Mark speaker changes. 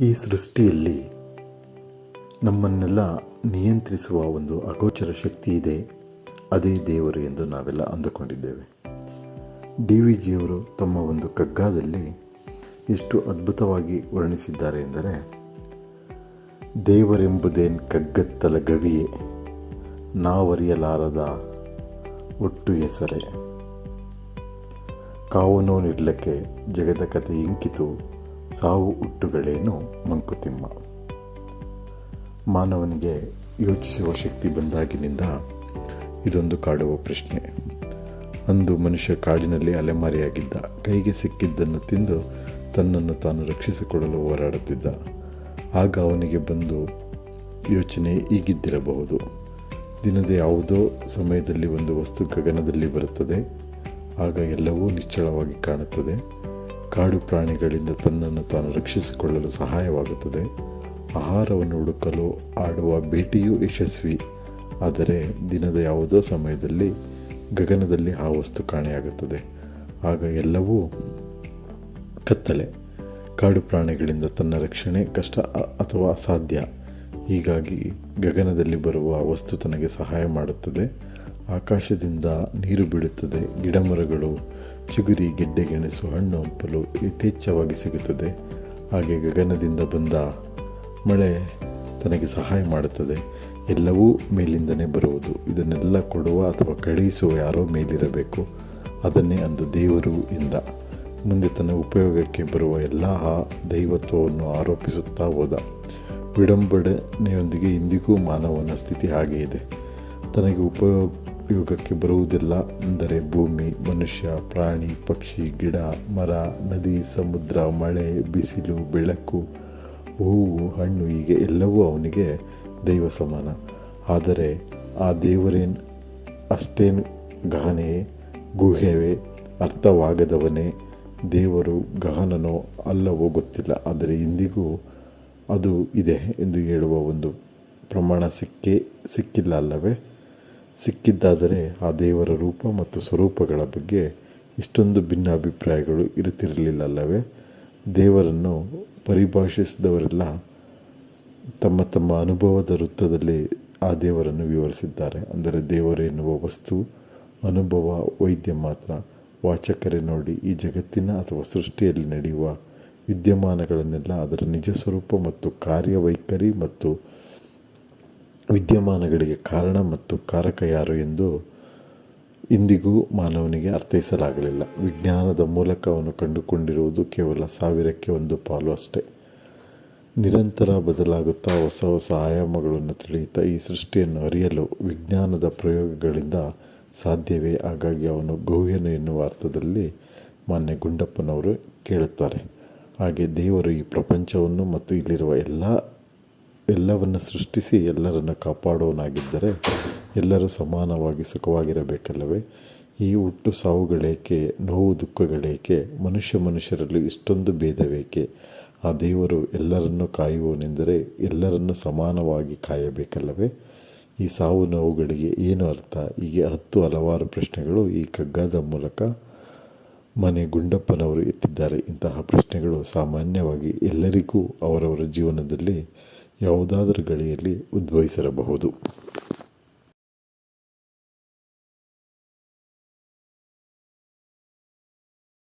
Speaker 1: ಈ ಸೃಷ್ಟಿಯಲ್ಲಿ ನಮ್ಮನ್ನೆಲ್ಲ ನಿಯಂತ್ರಿಸುವ ಒಂದು ಅಗೋಚರ ಶಕ್ತಿ ಇದೆ. ಅದೇ ದೇವರು ಎಂದು ನಾವೆಲ್ಲ ಅಂದುಕೊಂಡಿದ್ದೇವೆ. ಡಿ ವಿ ಜಿಯವರು ತಮ್ಮ ಒಂದು ಕಗ್ಗಾದಲ್ಲಿ ಎಷ್ಟು ಅದ್ಭುತವಾಗಿ ವರ್ಣಿಸಿದ್ದಾರೆ ಎಂದರೆ, ದೇವರೆಂಬುದೇನ್ ಕಗ್ಗತ್ತಲ ಗವಿಯೇ, ನಾವರಿಯಲಾರದ ಒಟ್ಟು ಹೆಸರೇ. ಕಾವನೋ ನಿರ್ಲಕ್ಕೆ ಜಗದ ಕಥೆ ಇಂಕಿತು ಸಾವು ಹುಟ್ಟುಗಳೇನು ಮಂಕುತಿಮ್ಮ. ಮಾನವನಿಗೆ ಯೋಚಿಸುವ ಶಕ್ತಿ ಬಂದಾಗಿನಿಂದ ಇದೊಂದು ಕಾಡುವ ಪ್ರಶ್ನೆ. ಅಂದು ಮನುಷ್ಯ ಕಾಡಿನಲ್ಲಿ ಅಲೆಮಾರಿಯಾಗಿದ್ದ, ಕೈಗೆ ಸಿಕ್ಕಿದ್ದನ್ನು ತಿಂದು ತನ್ನನ್ನು ತಾನು ರಕ್ಷಿಸಿಕೊಳ್ಳಲು ಹೋರಾಡುತ್ತಿದ್ದ. ಆಗ ಅವನಿಗೆ ಬಂದು ಯೋಚನೆ ಈಗಿದ್ದಿರಬಹುದು. ದಿನದ ಯಾವುದೋ ಸಮಯದಲ್ಲಿ ಒಂದು ವಸ್ತು ಗಗನದಲ್ಲಿ ಬರುತ್ತದೆ. ಆಗ ಎಲ್ಲವೂ ನಿಶ್ಚಳವಾಗಿ ಕಾಣುತ್ತದೆ. ಕಾಡು ಪ್ರಾಣಿಗಳಿಂದ ತನ್ನನ್ನು ತಾನು ರಕ್ಷಿಸಿಕೊಳ್ಳಲು ಸಹಾಯವಾಗುತ್ತದೆ. ಆಹಾರವನ್ನು ಹುಡುಕಲು ಆಡುವ ಭೇಟಿಯೂ ಯಶಸ್ವಿ. ಆದರೆ ದಿನದ ಯಾವುದೋ ಸಮಯದಲ್ಲಿ ಗಗನದಲ್ಲಿ ಆ ವಸ್ತು ಕಾಣೆಯಾಗುತ್ತದೆ. ಆಗ ಎಲ್ಲವೂ ಕತ್ತಲೆ. ಕಾಡು ಪ್ರಾಣಿಗಳಿಂದ ತನ್ನ ರಕ್ಷಣೆ ಕಷ್ಟ ಅಥವಾ ಅಸಾಧ್ಯ. ಹೀಗಾಗಿ ಗಗನದಲ್ಲಿ ಬರುವ ವಸ್ತು ತನಗೆ ಸಹಾಯ ಮಾಡುತ್ತದೆ. ಆಕಾಶದಿಂದ ನೀರು ಬೀಳುತ್ತದೆ. ಗಿಡಮರಗಳು ಚಿಗುರಿ ಗೆಡ್ಡೆ ಗೆಣಸು ಹಣ್ಣು ಹಂಪಲು ಯಥೇಚ್ಛವಾಗಿ ಸಿಗುತ್ತದೆ. ಹಾಗೆ ಗಗನದಿಂದ ಬಂದ ಮಳೆ ತನಗೆ ಸಹಾಯ ಮಾಡುತ್ತದೆ. ಎಲ್ಲವೂ ಮೇಲಿಂದನೇ ಬರುವುದು. ಇದನ್ನೆಲ್ಲ ಕೊಡುವ ಅಥವಾ ಕಳುಹಿಸುವ ಯಾರೋ ಮೇಲಿರಬೇಕು. ಅದನ್ನೇ ಅಂದು ದೇವರು ಎಂದ ಮುಂದೆ ತನ್ನ ಉಪಯೋಗಕ್ಕೆ ಬರುವ ಎಲ್ಲ ಆ ದೈವತ್ವವನ್ನು ಆರೋಪಿಸುತ್ತಾ ಹೋದ. ವಿಡಂಬಡನೆಯೊಂದಿಗೆ ಇಂದಿಗೂ ಮಾನವನ ಸ್ಥಿತಿ ಹಾಗೆ ಇದೆ. ತನಗೆ ಉಪಯೋಗಕ್ಕೆ ಬರುವುದಿಲ್ಲ. ಅಂದರೆ ಭೂಮಿ, ಮನುಷ್ಯ, ಪ್ರಾಣಿ, ಪಕ್ಷಿ, ಗಿಡ, ಮರ, ನದಿ, ಸಮುದ್ರ, ಮಳೆ, ಬಿಸಿಲು, ಬೆಳಕು, ಹೂವು, ಹಣ್ಣು ಹೀಗೆ ಎಲ್ಲವೂ ಅವನಿಗೆ ದೈವ ಸಮಾನ. ಆದರೆ ಆ ದೇವರೇನ್ ಅಷ್ಟೇನು ಗಹನೆಯೇ ಗುಹೆವೇ ಅರ್ಥವಾಗದವನೇ, ದೇವರು ಗಹನನೋ ಅಲ್ಲವೋ ಗೊತ್ತಿಲ್ಲ. ಆದರೆ ಇಂದಿಗೂ ಅದು ಇದೆ ಎಂದು ಹೇಳುವ ಒಂದು ಪ್ರಮಾಣ ಸಿಕ್ಕೇ ಸಿಕ್ಕಿಲ್ಲ ಅಲ್ಲವೇ? ಸಿಕ್ಕಿದ್ದಾದರೆ ಆ ದೇವರ ರೂಪ ಮತ್ತು ಸ್ವರೂಪಗಳ ಬಗ್ಗೆ ಇಷ್ಟೊಂದು ಭಿನ್ನ ಅಭಿಪ್ರಾಯಗಳು ಇರುತ್ತಿರಲಿಲ್ಲ ದೇವರನ್ನು ಪರಿಭಾಷಿಸಿದವರೆಲ್ಲ ತಮ್ಮ ತಮ್ಮ ಅನುಭವದ ವೃತ್ತದಲ್ಲಿ ಆ ದೇವರನ್ನು ವಿವರಿಸಿದ್ದಾರೆ. ಅಂದರೆ ದೇವರು ಎನ್ನುವ ವಸ್ತು, ಅನುಭವ, ವೈದ್ಯ ಮಾತ್ರ. ವಾಚಕರೇ ನೋಡಿ, ಈ ಜಗತ್ತಿನ ಅಥವಾ ಸೃಷ್ಟಿಯಲ್ಲಿ ನಡೆಯುವ ವಿದ್ಯಮಾನಗಳನ್ನೆಲ್ಲ ಅದರ ನಿಜ ಸ್ವರೂಪ ಮತ್ತು ಕಾರ್ಯವೈಖರಿ ಮತ್ತು ವಿದ್ಯಮಾನಗಳಿಗೆ ಕಾರಣ ಮತ್ತು ಕಾರಕ ಯಾರು ಎಂದು ಇಂದಿಗೂ ಮಾನವನಿಗೆ ಅರ್ಥೈಸಲಾಗಲಿಲ್ಲ. ವಿಜ್ಞಾನದ ಮೂಲಕ ಅವನು ಕಂಡುಕೊಂಡಿರುವುದು ಕೇವಲ ಸಾವಿರಕ್ಕೆ ಒಂದು ಪಾಲು ಅಷ್ಟೆ. ನಿರಂತರ ಬದಲಾಗುತ್ತಾ ಹೊಸ ಹೊಸ ಆಯಾಮಗಳನ್ನು ತಿಳಿಯುತ್ತಾ ಈ ಸೃಷ್ಟಿಯನ್ನು ಅರಿಯಲು ವಿಜ್ಞಾನದ ಪ್ರಯೋಗಗಳಿಂದ ಸಾಧ್ಯವೇ? ಹಾಗಾಗಿ ಅವನು ಗೌಹ್ಯನು ಎನ್ನುವ ಅರ್ಥದಲ್ಲಿ ಮಾನ್ಯ ಗುಂಡಪ್ಪನವರು ಕೇಳುತ್ತಾರೆ. ಹಾಗೆ ದೇವರು ಈ ಪ್ರಪಂಚವನ್ನು ಮತ್ತು ಇಲ್ಲಿರುವ ಎಲ್ಲ ಎಲ್ಲವನ್ನು ಸೃಷ್ಟಿಸಿ ಎಲ್ಲರನ್ನು ಕಾಪಾಡೋನಾಗಿದ್ದರೆ ಎಲ್ಲರೂ ಸಮಾನವಾಗಿ ಸುಖವಾಗಿರಬೇಕಲ್ಲವೇ? ಈ ಹುಟ್ಟು ಸಾವುಗಳೇಕೆ, ನೋವು ದುಃಖಗಳೇಕೆ, ಮನುಷ್ಯ ಮನುಷ್ಯರಲ್ಲಿ ಇಷ್ಟೊಂದು ಭೇದವೇಕೆ? ಆ ದೇವರು ಎಲ್ಲರನ್ನು ಕಾಯುವನೆಂದರೆ ಎಲ್ಲರನ್ನು ಸಮಾನವಾಗಿ ಕಾಯಬೇಕಲ್ಲವೇ? ಈ ಸಾವು ನೋವುಗಳಿಗೆ ಏನು ಅರ್ಥ? ಹೀಗೆ ಹತ್ತು ಹಲವಾರು ಪ್ರಶ್ನೆಗಳು ಈ ಕಗ್ಗದ ಮೂಲಕ ಮನೆ ಗುಂಡಪ್ಪನವರು ಎತ್ತಿದ್ದಾರೆ. ಇಂತಹ ಪ್ರಶ್ನೆಗಳು ಸಾಮಾನ್ಯವಾಗಿ ಎಲ್ಲರಿಗೂ ಅವರವರ ಜೀವನದಲ್ಲಿ ಯಾವುದಾದರೂ ಗಳಿಯಲ್ಲಿ ಉದ್ಭವಿಸಿರಬಹುದು.